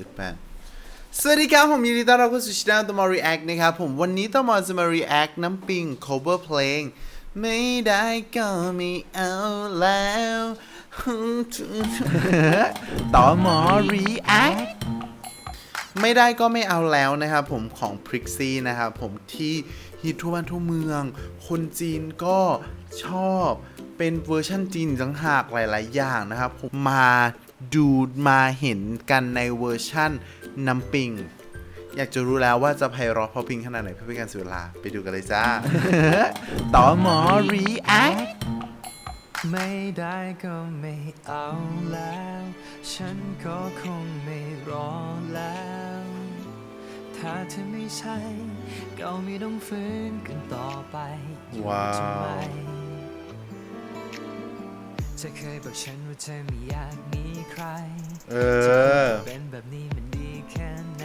จุดแปดสวัสดีครับผมยินดีต้อนรับเข้าสู่ช่องตอมารีแอคนะครับผมวันนี้ตอมาจะมารีแอคน้ำปิง cover เพลง ไม่ได้ก็ไม่เอาแล้วตอมอรีแอค ไม่ได้ก็ไม่เอาแล้วนะครับผมของ p r i x i นะครับผมที่ฮิตทั่วบ้านทั่วเมือง คนจีนก็ชอบเป็นเวอร์ชันจีนจังหากหลาย ๆ อย่างนะครับผมมาดูมาเห็นกันในเวอร์ชั่นน้ำปิง อยากจะรู้แล้วว่าจะไพเราะเพราะพิงขนาดไหนเพื่อเป็นการเสียเวลาไปดูกันเลยจ้า ต่อหมอ react ไม่ได้ก็ไม่เอาแล้ว ฉันก็คงไม่รอแล้ว ถ้าเธอไม่ใช่ ก็ไม่ต้องฟื้นกันต่อไปอยู่ว้าวทำไมเธอเคยบอกฉันว่าเธอไม่อยากมีใครเอจะอเป็นแบบนี้มันดีแค่ไหน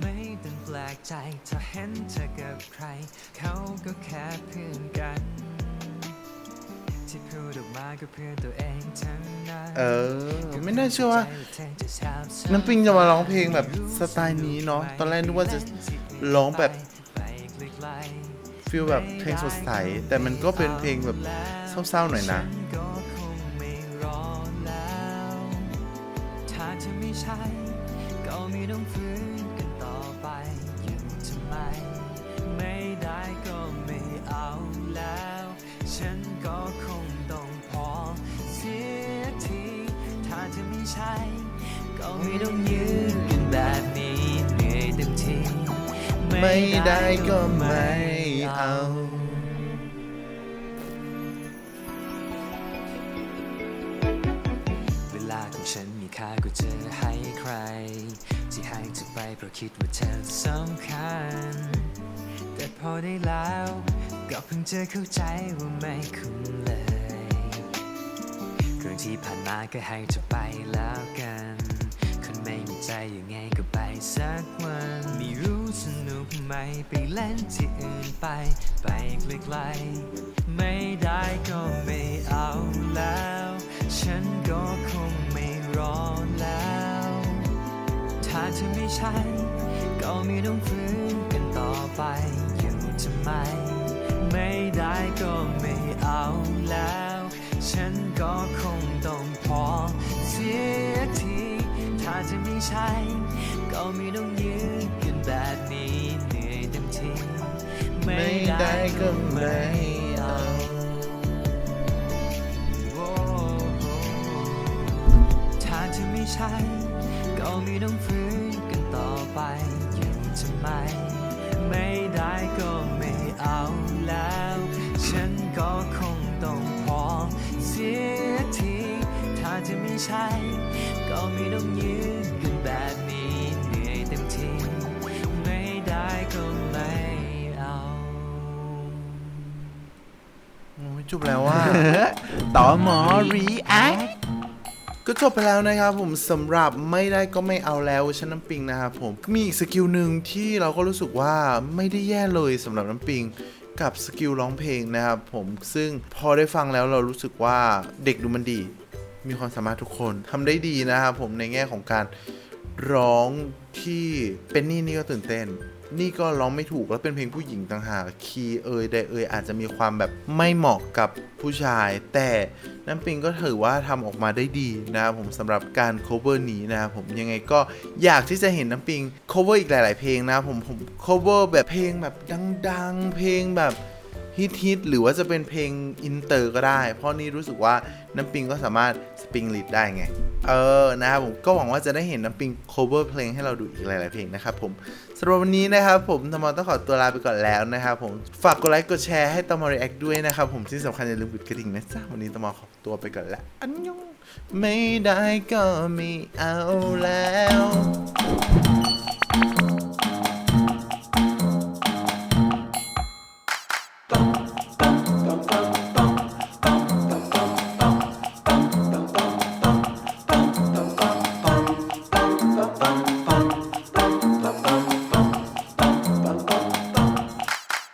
ไม่ต้องแปลกใจถ้าเห็นเธอกับใคร เขาก็แค่เพื่อนกัน เพื่อตัวเองทั้งนั้นเออ ไม่น่าเชื่อว่าน้ำปิงจะมาร้องเพลงแบบสไตล์นี้เนาะตอนแรกนึกว่าจะร้องแบบฟีลแบบเพลงสดใส แต่มันก็เป็นเพลงแบบเศร้าๆหน่อยนะฉัก็คงไม่รอแล้วถ้าเธอไม่ใช่ก็ไม่ต้องฟื้ ใช่ก็ไม่ต้องยืนกันแบบนี้เหนื่อยเต็มทีไม่ได้ก็ไม่เอา เวลาของฉันมีค่าก็จะให้ใคร ที่ให้เธอไปเพราะคิดว่าเธอสำคัญ แต่พอได้แล้ว ก็เพิ่งจะเข้าใจว่าไม่คุ้มเลย เรื่องที่ผ่านมาก็ให้เธอไปแล้วกัน คนไม่มีใจยังไงก็ไปสักวันไม่รู้สนุกไหมไปเล่นที่อื่นไป ไปไกลๆไม่ได้ก็ไม่เอาแล้ว ฉันก็คงไม่รอแล้ว ถ้าเธอไม่ใช่ก็ไม่ต้องฟื้นกันต่อไปอยู่ทำไม ไม่ได้ก็ไม่เอาแล้ว ถ้าเธอไม่ใช่ ก็ไม่ต้องยืนกันแบบนี้เหนื่อยเต็มทีไม่ได้ก็ไม่เอาถ้าเธอไม่ใช่ ก็ไม่ต้องฟื้นกันต่อไปอยู่ทำไม ไม่ได้ก็ไม่เอาแล้ว ฉันก็คงต้องพอเสียที ถ้าเธอไม่ใช่ ก็ไม่ต้องยืนกันแบบนี้เหนื่อยเต็มทีไม่ได้ก็ไม่เอาโอ้ยจบแล้วว่า ต่อหมอ react ก็จบไปแล้วนะครับผมสำหรับไม่ได้ก็ไม่เอาแล้วชั้นน้ำปิงนะครับผมมีอีกสกิลหนึ่งที่เราก็รู้สึกว่าไม่ได้แย่เลยสำหรับน้ำปิงกับสกิลร้องเพลงนะครับผมซึ่งพอได้ฟังแล้วเรารู้สึกว่าเด็กดูมันดี มีความสามารถทุกคนทำได้ดีนะครับผมในแง่ของการร้องที่เป็นนี่นี่ก็ตื่นเต้น นี่ก็ร้องไม่ถูกแล้วเป็นเพลงผู้หญิงต่างหากคีย์เอยใดเอยอาจจะมีความแบบไม่เหมาะกับผู้ชาย แต่น้ำปิงก็ถือว่าทำออกมาได้ดีนะครับผมสำหรับการ cover นี้นะครับผมยังไงก็อยากที่จะเห็นน้ำปิง cover อีกหลาย ๆ เพลงนะครับผมผม cover แบบเพลงแบบดัง ๆ เพลงแบบ ฮิตฮิตหรือว่าจะเป็นเพลงอินเตอร์ก็ได้ เพราะนี่รู้สึกว่าน้ำปิงก็สามารถสปริงลิดได้ไง เออนะครับผมก็หวังว่าจะได้เห็นน้ำปิง cover เพลงให้เราดูอีกหลาย ๆ เพลงนะครับผมสำหรับวันนี้นะครับผมตมอต้องขอตัวลาไปก่อนแล้วนะครับผมฝากกดไลค์กดแชร์ให้ตมอ react ด้วยนะครับผมที่สำคัญอย่าลืมกดกระดิ่งนะจ๊ะวันนี้ตมอขอตัวไปก่อนล้วอันยงไม่ได้ก็ไม่เอาแล้ว